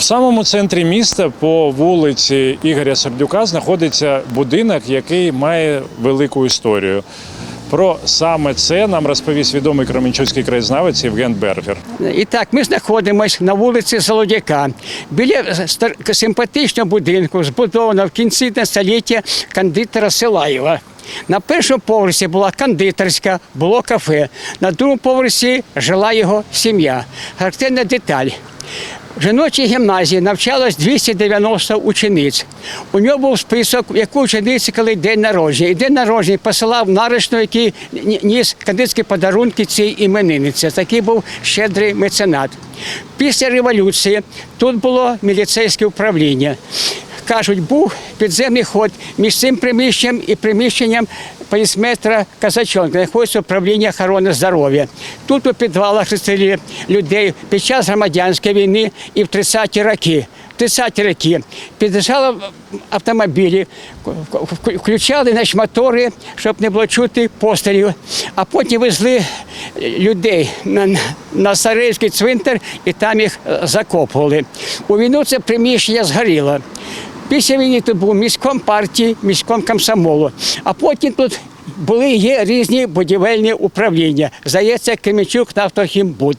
В самому центрі міста по вулиці Ігоря Сердюка знаходиться будинок, який має велику історію. Про саме це нам розповість відомий кременчуцький краєзнавець Євген Бергер. І так, ми знаходимося на вулиці Золодяка, біля симпатичного будинку, збудованого в кінці століття кондитера Силаєва. На першому поверсі була кондитерська, було кафе. На другому поверсі жила його сім'я. Характерна деталь. Жіночій гімназії навчалось 290 учениць. У нього був список, яку учениці коли день народження. І день народження посилав нарочно, який ніс кандидатські подарунки цій іменинниці. Такий був щедрий меценат. Після революції тут було міліцейське управління. Кажуть, був підземний ход між цим приміщенням і приміщенням полісметра Казачонка, знаходиться управління охорони здоров'я. Тут у підвалах розстріляли людей під час громадянської війни і в 30-ті роки. В 30-ті роки під'їжджали автомобілі, включали значить, мотори, щоб не було чути пострілів, а потім везли людей на, на Сарайський цвинтар і там їх закопували. У війну це приміщення згоріло. Після війни тут був міськом партії, міськом комсомолу. А потім тут були є різні будівельні управління. Здається, Кемічук нафтохімбуд.